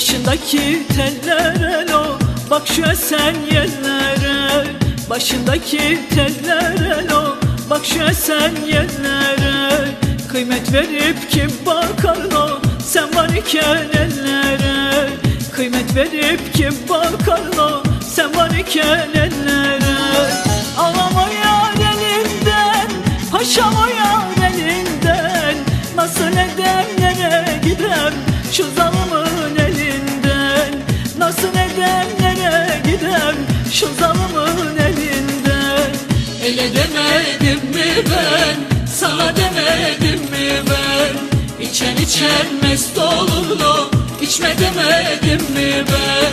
Başındaki teller elo Bak şu esen yerlere. Başındaki teller elo Bak şu esen yerlere. Kıymet verip kim bakar lo Sen var iken ellere. Kıymet verip kim bakar lo Sen var iken ellere. Ağam o yar elinden Paşam o yar elinden Nasıl edem nereye gidem Şu zalımın Şu zalımın elinden Ele demedim mi ben? Sana demedim mi ben? İçen içen mest olur lo İçme demedim mi ben?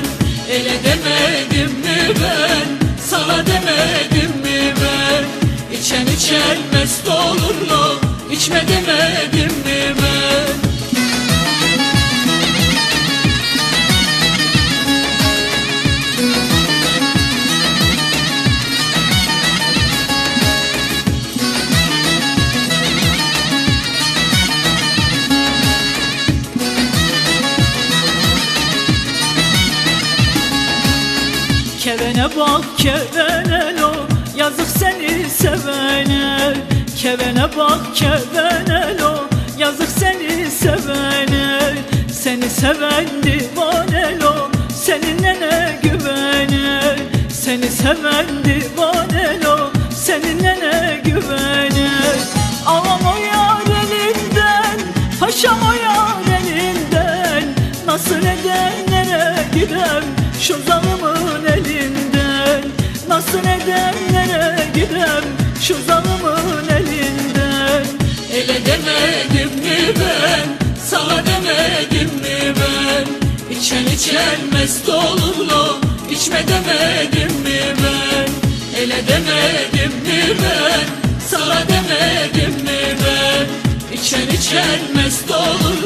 Ele demedim mi ben? Sana demedim mi ben? İçen içen mest olur lo İçme demedim mi ben Kevene bak kevene lo. Yazık seni sevene. Kevene bak kevene lo. Yazık seni sevene. Seni seven divane lo. Seninle ne güvene. Seni seven divane lo. Seninle ne güvene. Ağam o yar elinden Paşam o yar elinden. Nasıl edenlere gidem Şu zalımın elinden Nasıl edenlere gidem Şu zalımın elinden. Ele demedim mi ben Sana demedim mi ben? İçen içen mest olur lo İçme demedim mi ben? Ele demedim mi ben Sana demedim mi ben? İçen içen mest olur